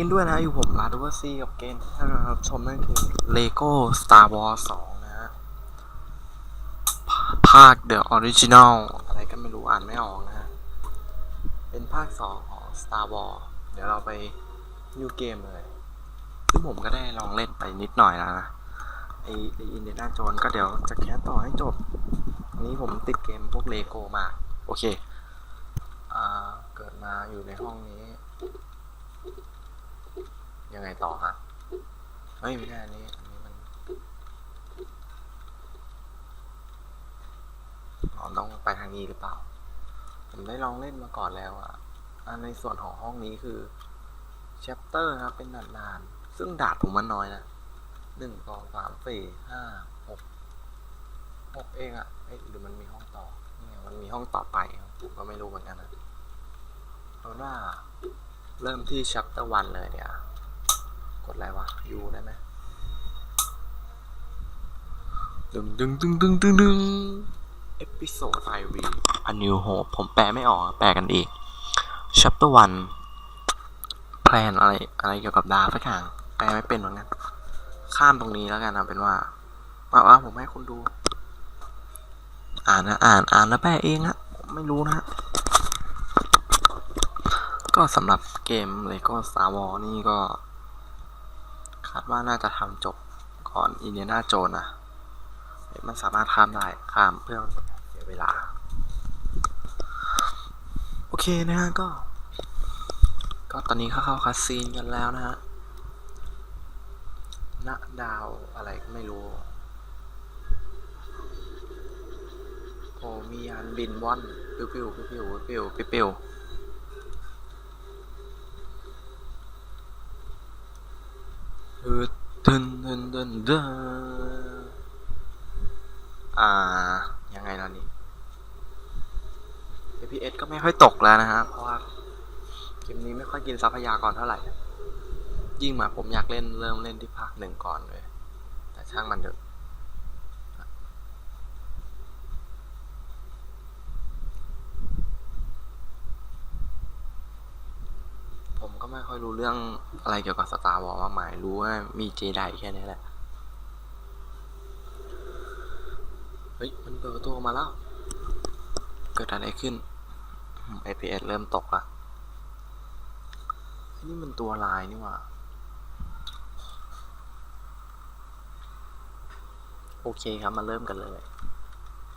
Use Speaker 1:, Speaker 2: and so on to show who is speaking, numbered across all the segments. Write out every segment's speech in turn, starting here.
Speaker 1: กันด้วยนะอยู่ผมลาดูว่าซีกับเกมที่ท่านกำลังรับชมนั่นคือ Lego Star Wars 2 นะฮะภาภาค The Original อะไรก็ไม่รู้อ่านไม่ออกนะฮะ เป็นภาค 2 ของ Star Wars เดี๋ยวเราไป New Game เลย ซึ่งผมก็ได้ลองเล่นไปนิดหน่อยแล้วนะ ไอไออินเดียนาโจนก็เดี๋ยวจะแคสต่อให้จบ อันนี้ผมติดเกมพวกเลโก้มาก โอเค อ่า เกิดมาอยู่ในห้องนี้ ยังไงต่อฮะเฮ้ยไม่ใช่อันนี้อันนี้มันอ๋อต้องไปทางนี้หรือเปล่า ผมได้ลองเล่นมาก่อนแล้วอะอะในส่วนของห้องนี้คือแชปเตอร์ครับเป็นด่านนานๆซึ่งดาดผมมันน้อยนะหนึ่งสองสามสี่ห้าหกหกเองอะเอ้ยหรือมันมีห้องต่อนี่ไงมันมีห้องต่อไปผมก็ไม่รู้เหมือนกันนะเอาเป็นว่าเริ่มที่ chapter 1เลยเดี๋ยว กดอะไรวะ U ได้ไหมดึงดึงดึงดึงดึงดึง episode 5 v A New Hope ผมแปลไม่ออก แปลกันเอง chapter 1แพลนอะไรอะไรเกี่ยวกับดาวสักอย่างแปลไม่เป็นเหมือนกันข้ามตรงนี้แล้วกันเอาเป็นว่าว่าว่าผมให้คุณดู อ่านนะอ่านอ่านแล้วแปลเองฮะผมไม่รู้นะฮะก็สำหรับเกม Lego Star Wars นี่ก็าดว่าน่าจะทำจบก่อนอินเดียนาโจนนะมันสามารถข้ามได้ข้ามเพื่อเสียเวลา โอเคนะฮะก็ ก็ตอนนี้เข้าเข้าคัสซีนกันแล้วนะฮะณดาวอะไรก็ไม่รู้โอ้มียานบินว่อนปิ้วปิ้วปิ้วปิ้วปิ้วปิ้ว ปิ้วคือดึนดินดินดึนอ่า ยังไงล่ะนี่ FPS ก็ไม่ค่อยตกแล้วนะฮะ เพราะว่าเกมนี้ไม่ค่อยกินทรัพยากรเท่าไหร่ ยิ่งมาผมอยากเล่นเริ่มเล่นที่ภาคหนึ่งก่อนเลย แต่ช่างมันเถอะ ผมก็ไม่ค่ อยรู้เรื่องอะไรเกี่ยวกับสตาร์วอลมากมาย รู้ว่ามีเจไดแค่นี้แหละ เฮ้ย มันเปิดประตูออกมาแล้ว เกิดอะไรขึ้น IPS เริ่มตกละอันนี่มันตัวลายนี่หว่า โอเคครับ มาเริ่มกันเลย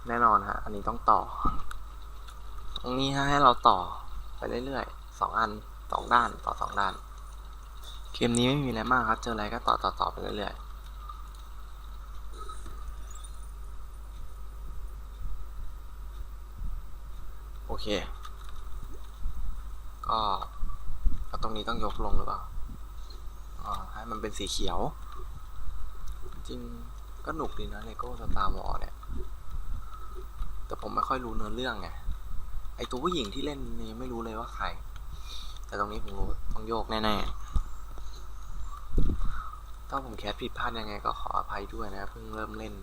Speaker 1: แน่นอนฮะ อันนี้ต้องต่อ ตรงนี้ฮะให้เราต่อไปเรื่อยๆสองอัน สองด้านต่อสองด้าน เกมนี้ไม่มีอะไรมากครับ เจออะไรก็ต่อต่อต่อไปเรื่อยๆ โอเค ก็ตรงนี้ต้องยกลงหรือเปล่าอ่าให้มันเป็นสีเขียว จริงก็หนุกดีนะเลโก้สตาร์วอลเนี่ย แต่ผมไม่ค่อยรู้เนื้อเรื่องไง ไอตัวผู้หญิงที่เล่นนี่ไม่รู้เลยว่าใคร แต่ตรงนี้ผมรู้ต้องโยกแน่ๆถ้าผมแคสผิดพลาดยังไงก็ขออภัยด้วยนะเพิ่งเริ่มเล่น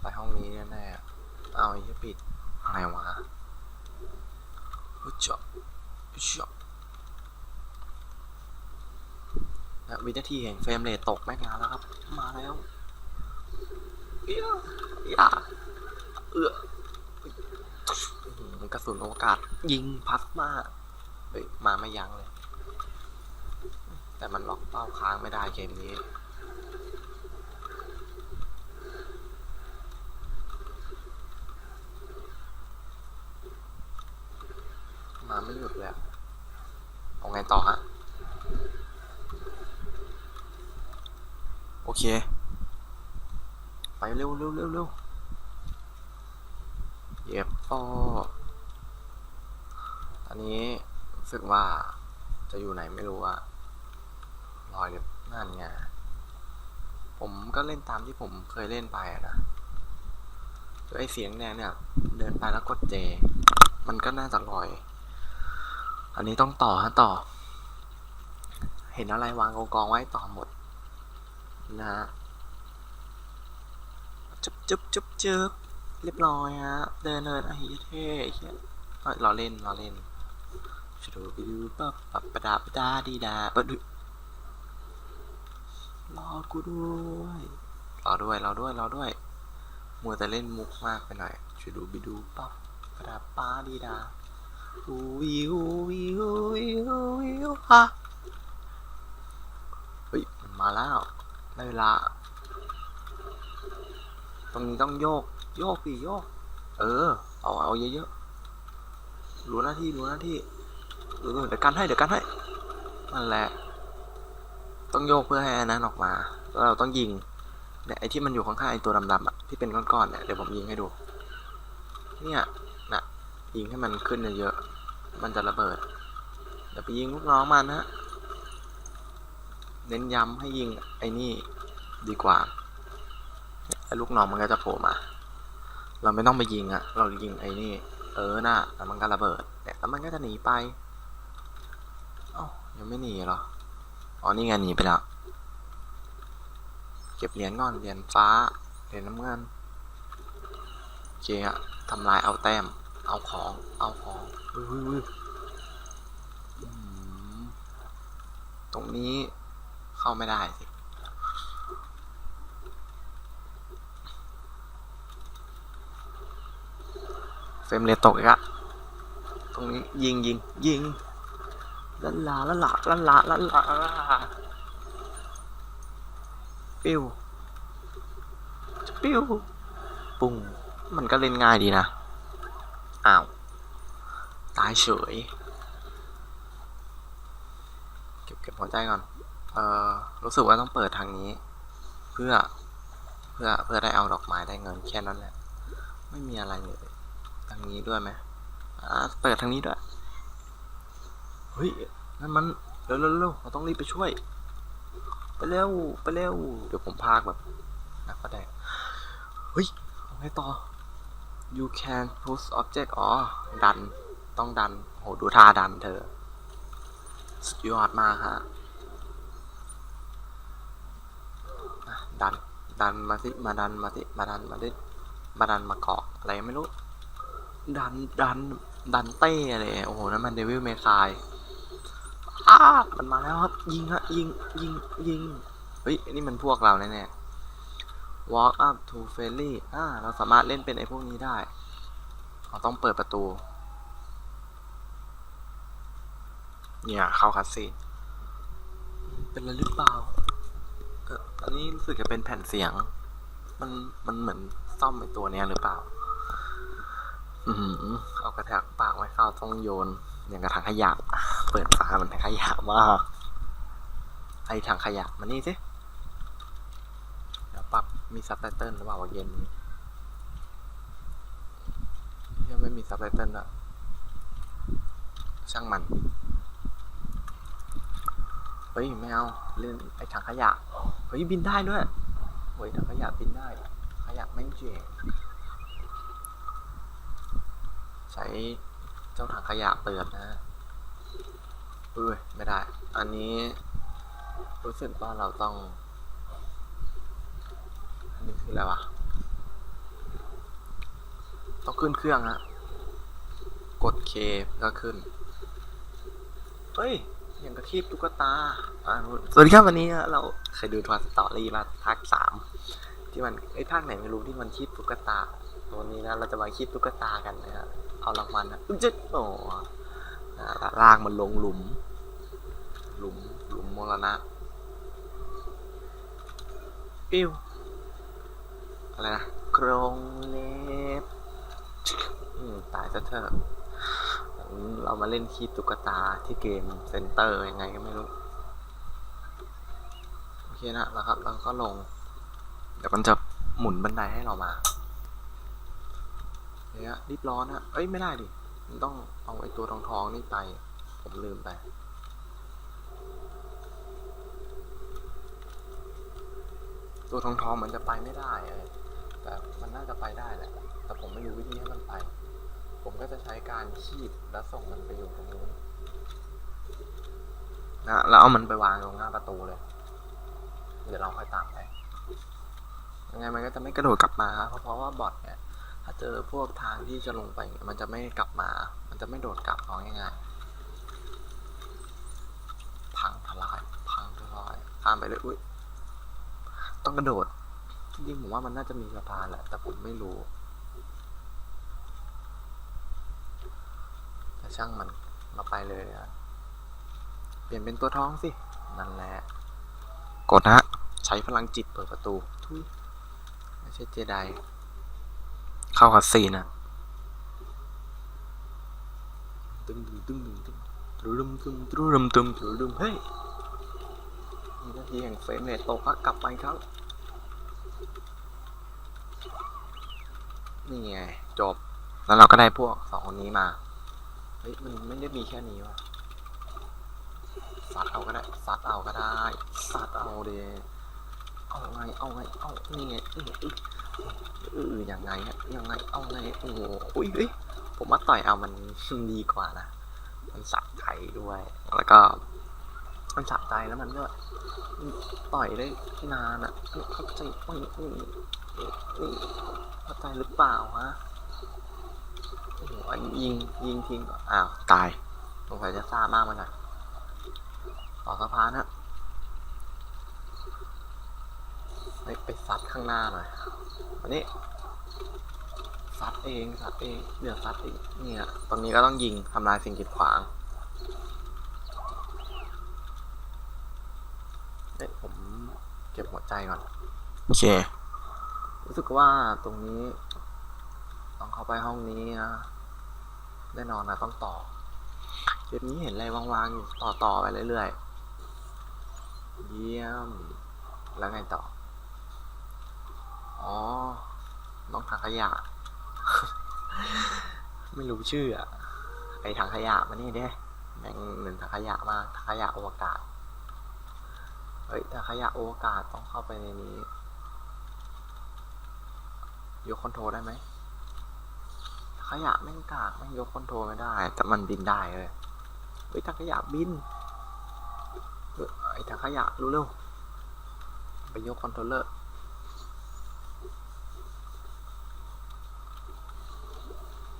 Speaker 1: ไปห้องนี้แน่ๆเอาไอ้เหี้ยผิดอะไรวะอุ๊ยเจาะอุ๊ยเจาะและวินาทีแห่งเฟรมเรทตกแม่งมาแล้วครับ มาแล้วเอียอย่าเอือกระสุนอกาศยิงพลาสมา เฮ้ยมาไม่ยั้งเลย แต่มันล็อกเป้าค้างไม่ได้เกมนี้มาไม่หยุดเลยเอาไงต่อฮะ โอเค ไปเร็วเร็วเร็วเร็วเหย็บป้ออันนี้ สึกว่าจะอยู่ไหนไม่รู้อะรอยเล็บนั่นไงผมก็เล่นตามที่ผมเคยเล่นไปอะนะตัวไอเสียงแดงเนี่ย เดินไปแล้วกดเจ มันก็น่าจะลอย อันนี้ต้องต่อฮะต่อ เห็นอะไรวางกองกองๆไว้ต่อหมด นะฮะจุ๊บจุ๊บจุบจุบเรียบร้อยฮะ เดินเดินไอ้เหี้ยเท่เหี้ยเอ้ยเราเล่นเราเล่น ชดูไปดูปับปับปะดาปะดาดีดาปะดูรอกูด้วยรอด้วยรอด้วยรอด้วยมัวแต่เล่นมุกมากไปหน่อยชดูไปดูปับปะดาป้าดีดาอูวิววิววิววิวฮะเฮ้ยมันมาแล้วได้เวลาตรงนี้ต้องโยก โยกสิโยก เออ เอาเอาเยอะๆรู้หน้าที่รู้หน้าที่ เออเดี๋ยวกันให้เดี๋ยวกันให้นั่นแหละ ต้องโยกเพื่อให้อันนั้นออกมาแล้วเราต้องยิงเนี่ยไอ้ที่มันอยู่ข้างๆไอ้ตัวดำๆอะที่เป็นก้อนๆเนี่ยเดี๋ยวผมยิงให้ดู เนี่ยน่ะยิงให้มันขึ้นเยอะๆมันจะระเบิดเดี๋ยวไปยิงลูกน้องมันนะเน้นย้ำให้ยิงไอ้นี่ดีกว่าไอ้ลูกน้องมันก็จะโผล่มา เราไม่ต้องไปยิงอะเรายิงไอ้นี่ เออน่ะแล้วมันก็ระเบิดเนี่ยแล้วมันก็จะหนีไป ยังไม่หนีหรอ อ๋อ นี่ไงหนีไปแล้ว เก็บเหรียญก่อนเหรียญฟ้า เหรียญน้ำเงินโอเคอะทำลายเอาแต้ม เอาของ เอาของตรงนี้เข้าไม่ได้สิเฟรมเรทตกอีกอะตรงนี้ยิงยิงยิง ลันลาลันลาลันลาลันลาปิ้วปิ้วปุ้งมันก็เล่นง่ายดีนะ อ้าว ตายเฉย เก็บเก็บหัวใจก่อน เออรู้สึกว่าต้องเปิดทางนี้ เพื่อ เพื่อ เพื่อได้เอาดอกไม้ได้เงินแค่นั้นแหละ ไม่มีอะไรเลย ทางนี้ด้วยไหมอ่าเปิดทางนี้ด้วย ฮ้ยนั่นมันเร็วเร็วเร็วเราต้องรีบไปช่วย ไปเร็วไปเร็วเดี๋ยวผมพากแบบนักแสดงเฮ้ยเอาไงต่อ you can push object อ๋อ ดัน ต้องดัน โห ดูท่าดันเธอ สุดยอดมากฮะอะดัน ดันมาสิ มาดัน มาสิ มาดัน มาดิ มาดัน มาเกาะ อะไรไม่รู้ ดัน ดัน ดันเต้อะไร โอ้โห นั่นมันเดวิลเมคาย อ้ามันมาแล้วครับ ยิงฮะยิงยิงยิงเฮ้ยนี่มันพวกเราแน่ๆ walk up to friendly อ่าเราสามารถเล่นเป็นไอ้พวกนี้ได้เราต้องเปิดประตู เนี่ยเข้าคัสซีนเป็นอะไรหรือเปล่าเอออันนี้รู้สึกจะเป็นแผ่นเสียง มันมันเหมือนซ่อมไอ้ตัวเนี้ยหรือเปล่าอือหือเอากระแทกปากไว้เข้าต้องโยน อย่างกระถังขยะ เปิดฝามันขยะมากไอถังขยะมานี่สิเดี๋ยวปรับมีซับไตเติลหรือเปล่าวะเย็นยังไม่มีซับไตเติลอะช่างมันเฮ้ยไม่เอาเล่นไอถังขยะเฮ้ยบินได้ด้วยเฮ้ยถังขยะบินได้ ขยะไม่เจ๋งใช้เจ้าถังขยะเปิดนะ ฮะอุ้ยไม่ได้ อันนี้รู้สึกว่าเราต้อง อันนี้คืออะไรวะ ต้องขึ้นเครื่องฮะ กดเคก็ขึ้น เฮ้ย อย่างกระคีบตุ๊กตาอ่าสวัสดีครับวันนี้เราเคยดูทวารสตอรี่มาภาคสามที่มันไอ้ภาคไหนไม่รู้ที่มันคีบตุ๊กตาวันนี้นะเราจะมาคีบตุ๊กตากันนะฮะ เอารางวัลนะอุ๊ยจ๊ดโอ้อ่าลากมันลงหลุม หลุมหลุมมรณะปิ้วอะไรนะโครงเล็บอืมตายซะเถอะอืมเรามาเล่นคีบตุ๊กตาที่เกมเซ็นเตอร์ยังไงก็ไม่รู้ โอเคนะแล้วครับแล้วก็ลง เดี๋ยวมันจะหมุนบันไดให้เรามาเนี่ยรีบร้อนฮะเอ้ย ไม่ได้ดิ มันต้องเอาไอ้ตัวทองทองๆนี่ไป ผมลืมไป ตัวทองทองมันจะไปไม่ได้เออแต่มันน่าจะไปได้แหละ แต่ผมไม่รู้วิธีให้มันไป ผมก็จะใช้การคีบแล้วส่งมันไปอยู่ตรงนู้นนะแล้วเอามันไปวางตรงหน้าประตูเลย เดี๋ยวเราค่อยตามไป ยังไงมันก็จะไม่กระโดดกลับมาครับเพราะเพราะว่าบอทเนี่ย ถ้าเจอพวกทางที่จะลงไปเนี่ยมันจะไม่กลับมา มันจะไม่โดดกลับเอาง่ายทลาย พังทลายข้ามไปเลยอุ้ย ต้องกระโดด จริงๆผมว่ามันน่าจะมีสะพานแหละ แต่ผมไม่รู้ แต่ช่างมัน เราไปเลยอะเปลี่ยนเป็นตัวท้องสิ นั่นแหละ กดฮะ ใช้พลังจิตเปิดประตูทุยไม่ใช่เจได เข้ากับซีนอะตึงตึงตึงตึงตึงตรุมตึงตรุมตึงตรุมเฮ้ย นาทีแห่งเฟรมเรทตกอะกลับไปครับ นี่ไง จบ แล้วเราก็ได้พวกสองคนนี้มา เฮ้ย มันไม่ได้มีแค่นี้ว่ะสัตว์เอาก็ได้ สัตว์เอาก็ได้ สัตว์เอาเดเอาไง เอาไง เอา นี่ไงอืออืออยังไงฮะยังไง เอาไง โอ้โหอุ้ยเฮ้ย ผมว่าต่อยเอามันดีกว่านะ มันสะใจด้วย แล้วก็ มันสะใจแล้วมันก็ต่อยได้นานอะเข้าใจอืมอืมอืมเข้าใจหรือเปล่าฮะโอ้โหอันยิงยิงทิ้งอ้าวตายสงสัยจะซ่ามากไปหน่อยต่อสะพานฮะไปไปซัดข้างหน้าหน่อยอันนี้ซัดเองซัดเองเดี๋ยวซัดเองเนี่ยตรงนี้ก็ต้องยิงทำลายสิ่งกีดขวาง เอ้ยผมเก็บหัวใจก่อน โอเค รู้สึกว่าตรงนี้ ต้องเข้าไปห้องนี้นะแน่นอนนะต้องต่อเกมนี้เห็นอะไรวางๆอยู่ต่อต่อไปเรื่อยๆ เยี่ยม แล้วไงต่อ อ๋อ น้องถังขยะ ไม่รู้ชื่ออะไอถังขยะมานี่เด้แม่งเหมือนถังขยะมากถังขยะอวกาศ เฮ้ยถังขยะโอวกาศต้องเข้าไปในนี้ ยกคอนโทรได้ไหม ขยะแม่งกากแม่งยกคอนโทรไม่ได้ แต่มันบินได้เลยเฮ้ยถังขยะบินเฮ้ยไอ้ถังขยะรู้เร็วไปยกคอนโทรเลอร์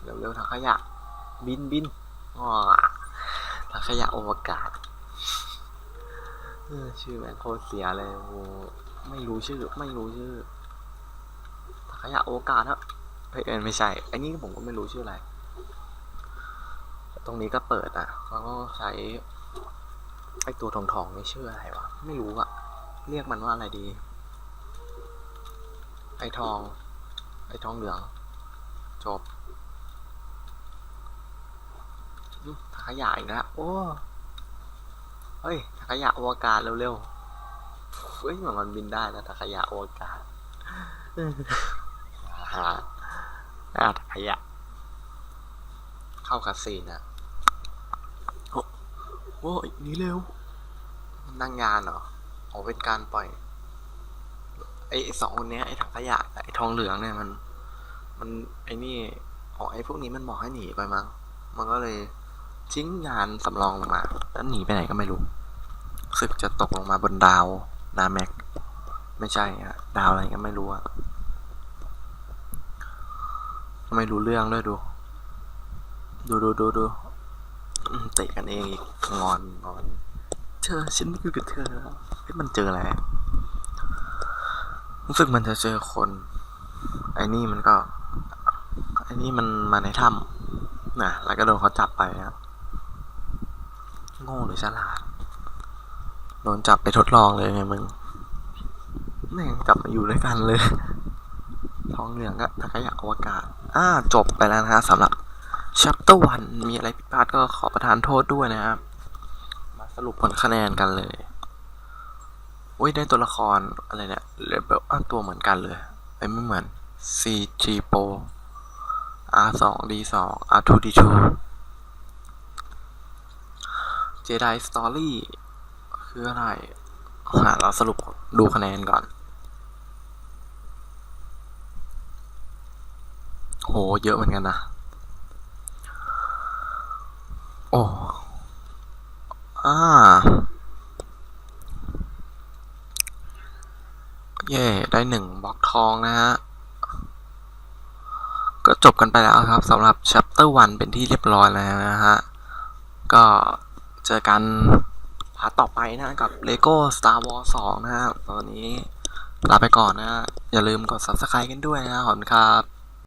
Speaker 1: เร็วเร็วถังขยะ บินบินอ๋อถังขยะอวกาศ ชื่อแม่งโคตรเสียเลยโอ้ไม่รู้ชื่อ ไม่รู้ชื่อถังขยะอกาศครับเฮ้ยเออไม่ใช่อ้นี่ผมก็ไม่รู้ชื่ออะไร ตรงนี้ก็เปิดอะแล้วก็ใช้ไอ้ตัวทองทองๆนี่ชื่ออะไรวะ ไม่รู้อะเรียกมันว่าอะไรดี ไอ้ทอง ไอ้ทองเหลือง จบถังขยะอีกแล้วโอ้ เฮ้ยถังขยะอวกาศเร็วๆเฮ้ยมันบินได้นะถังขยะอวกาศหาอาถังขยะ เข้าคาซีนะโอ้อ้ยนี่เร็ว นั่งงานเหรอโอ้เป็นการปล่อย ไอ้สองคนนี้ไอ้ถังขยะกับไอ้ทองเหลืองเนี่ยมัน มันไอ้นี่อ๋อไอ้พวกนี้มันบอกให้หนีไปมั้งมันก็เลยทิ้งงานสำรองลงมา แล้วหนีไปไหนก็ไม่รู้รู้สึกจะตกลงมาบนดาวนาแม็ก ไม่ใช่อะดาวอะไรก็ไม่รู้อะไม่รู้เรื่องด้วยดู ดูดูดูดูเตะกันเองอีกงอนงอนเธอฉันไม่อยู่กับเธอแล้วเฮ้ยมันเจออะไรรู้สึกมันจะเจอคนไอ้นี่มันก็ไอ้นี่มันมาในถ้ำนะแล้วก็โดนเขาจับไปนะ โง่หรือฉลาด โดนจับไปทดลองเลยไงมึง แม่งจับมาอยู่ด้วยกันเลย ท้องเหลืองก็ถังขยะอวกาศ อ่า จบไปแล้วนะฮะสำหรับ chapter 1มีอะไรผิดพลาดก็ขอประทานโทษด้วยนะครับ มาสรุปผลคะแนนกันเลยอุ้ยได้ตัวละครอะไรเนี่ยเลเบลตัวเหมือนกันเลยไอ้ไม่เหมือน CG Pro R2 D2 R2 D2 Jedi Story คืออะไรอะเราสรุปดูคะแนนก่อน โห เยอะเหมือนกันนะ โอ้อ่าเย่ ได้หนึ่งบล็อกทองนะฮะ ก็จบกันไปแล้วครับสำหรับ chapter 1 เป็นที่เรียบร้อยแล้วนะฮะ ก็ จอกันพาร์ทต่อไปนะกับ LEGO Star Wars 2 นะฮะตอนนี้ลาไปก่อนนะฮะอย่าลืมกด subscribe กันด้วยนะขอบคุณครับ